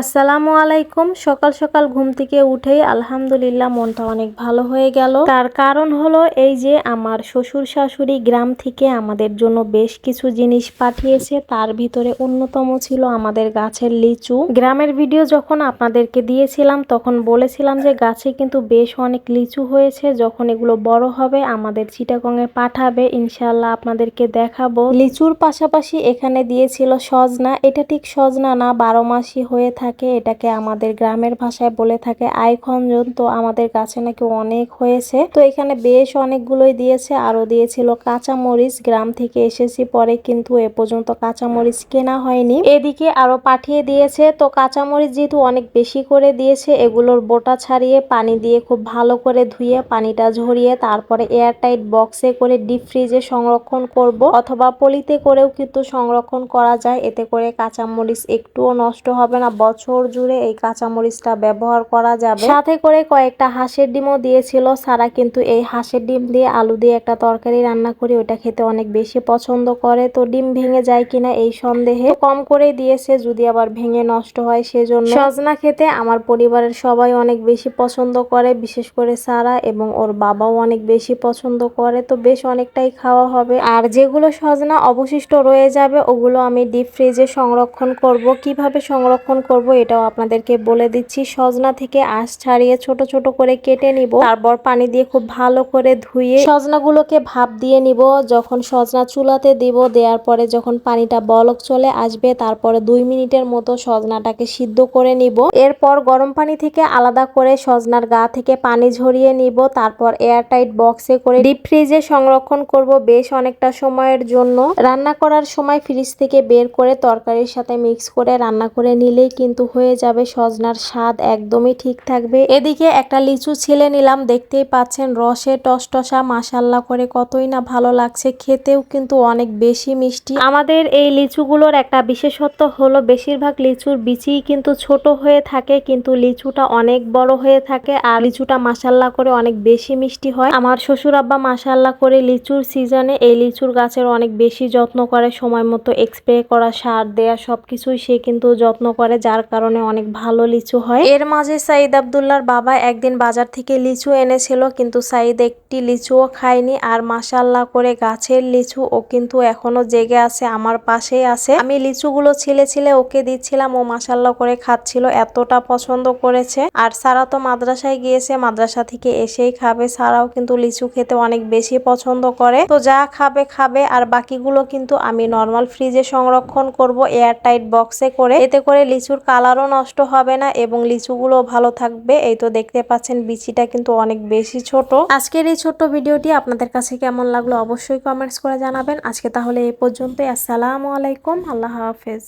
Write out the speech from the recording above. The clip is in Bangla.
আসসালামু আলাইকুম। সকাল সকাল ঘুম থেকে উঠেই আলহামদুলিল্লাহ মনটা অনেক ভালো হয়ে গেল। তার কারণ হলো এই যে আমার শ্বশুর শাশুড়ি গ্রাম থেকে আমাদের জন্য বেশ কিছু জিনিস পাঠিয়েছে। তার ভিতরে অন্যতম ছিল আমাদের গাছের লিচু। গ্রামের ভিডিও যখন আপনাদেরকে দিয়েছিলাম, তখন বলেছিলাম যে গাছে কিন্তু বেশ অনেক লিচু হয়েছে। যখন এগুলো বড় হবে, আমাদের চিটাগংয়ে পাঠাবে। ইনশাল্লাহ আপনাদেরকে দেখাবো। লিচুর পাশাপাশি এখানে দিয়েছিল সজনা। এটা ঠিক সজনা না, বারো মাসি হয়ে থাকে এটাকে আমাদের গ্রামের ভাষায় বলে থাকে। আইখঞ্জন তো আমাদের গাছে নাকি অনেক হয়েছে। তো এখানে বেশ অনেকগুলোই দিয়েছে আরও দিয়েছিল কাঁচামরিচ। গ্রাম থেকে এসেছি পরে কিন্তু এ পর্যন্ত কাঁচামরিচ কেনা হয়নি। এদিকে আরও পাঠিয়ে দিয়েছে। তো কাঁচামরিচ যেহেতু অনেক বেশি করে দিয়েছে, এগুলোর বোটা ছাড়িয়ে পানি দিয়ে খুব ভালো করে ধুয়ে পানিটা ঝরিয়ে তারপরে এয়ারটাইট বক্সে করে ডিপ ফ্রিজে সংরক্ষণ করব। অথবা পলিতে করেও কিন্তু সংরক্ষণ করা যায়। এতে করে কাঁচামরিচ একটুও নষ্ট হবে না বছর জুড়ে এই কাঁচামরিচটা ব্যবহার করা যাবে। সাথে করে কয়েকটা হাঁসের ডিমও দিয়েছিল। সারা কিন্তু এই হাঁসের ডিম দিয়ে আলু দিয়ে একটা তরকারি রান্না করি ওটা খেতে অনেক বেশি পছন্দ করে। তো ডিম ভেঙে যায় কিনা এই সন্দেহে কম করে দিয়েছে। যদি আবার ভেঙে নষ্ট হয় সেজন্য। সজনা খেতে আমার পরিবারের সবাই অনেক বেশি পছন্দ করে, বিশেষ করে সারা এবং ওর বাবাও অনেক বেশি পছন্দ করে। তো বেশ অনেকটাই খাওয়া হবে। আর যেগুলো সজনা অবশিষ্ট রয়ে যাবে, ওগুলো আমি ডিপ ফ্রিজে সংরক্ষণ করব। কীভাবে সংরক্ষণ করব এটাও আপনাদেরকে বলে দিচ্ছি। সজনা থেকে আঁশ ছাড়িয়ে ছোট ছোট করে কেটে নিব। তারপর পানি দিয়ে খুব ভালো করে ধুয়ে সজনাগুলোকে ভাপ দিয়ে নিব। যখন সজনা চুলাতে দিব, দেওয়ার পরে যখন পানিটা বলক চলে আসবে, তারপরে দুই মিনিটের মতো সজনাটাকে সিদ্ধ করে নিব। এরপর গরম পানি থেকে আলাদা করে সজনার গা থেকে পানি ঝরিয়ে নিব। তারপর এয়ারটাইট বক্সে করে ডিপ ফ্রিজে সংরক্ষণ করব বেশ অনেকটা সময়ের জন্য। রান্না করার সময় ফ্রিজ থেকে বের করে তরকারির সাথে মিক্স করে রান্না করে নিলেই কিন্তু হয়ে যাবে সজনার স্বাদ একদমই ঠিক থাকবে। এদিকে একটা লিচু ছিলে নিলাম, দেখতেই পাচ্ছেন রসে টসটসা মাসাল্লা করে কতই না ভালো লাগছে, খেতেও কিন্তু অনেক বেশি মিষ্টি। আমাদের এই লিচুগুলোর একটা বিশেষত্ব হলো বেশিরভাগ লিচুর বিচিই কিন্তু ছোট হয়ে থাকে, কিন্তু লিচুটা অনেক বড় হয়ে থাকে আর লিচুটা মাসাল্লা করে অনেক বেশি মিষ্টি হয়। আমার শ্বশুর আব্বা মাসাল্লা করে লিচুর সিজনে এই লিচুর গাছের অনেক বেশি যত্ন করে, সময় মতো এক্সপ্রে করা, সার দেয়া, সবকিছুই সে কিন্তু যত্ন করে যার কারণে অনেক ভালো লিচু হয়। এর মাঝে সাইদ আবদুল্লার বাবা একদিন বাজার থেকে লিচু এনেছিল, কিন্তু সাইদ একটি লিচুও খায়নি আর মাসাল্লাহ করে গাছের লিচু ও কিন্তু এখনও জেগে আছে, আমার পাশেই আছে। আমি লিচুগুলো ছিলে ছিলে ওকে দিচ্ছিলাম, ও মাসাল্লাহ করে খাচ্ছিল, এতটা পছন্দ করেছে। আর সারা তো মাদ্রাসায় গিয়েছে, মাদ্রাসা থেকে এসেই খাবে, সারাও কিন্তু লিচু খেতে অনেক বেশি পছন্দ করে। তো যা খাবে খাবে, আর বাকিগুলো কিন্তু আমি নর্মাল ফ্রিজে সংরক্ষণ করব এয়ার টাইট বক্সে করে। এতে করে লিচুর কালারও নষ্ট হবে না এবং লিচুগুলো ভালো থাকবে। এই তো দেখতে পাচ্ছেন, বিচিটা কিন্তু অনেক বেশি ছোট। আজকের এই ছোট্ট ভিডিওটি আপনাদের কাছে কেমন লাগল অবশ্যই কমেন্টস করে জানাবেন। আজকে তাহলে এই পর্যন্তই। আসসালামু আলাইকুম, আল্লাহ হাফেজ।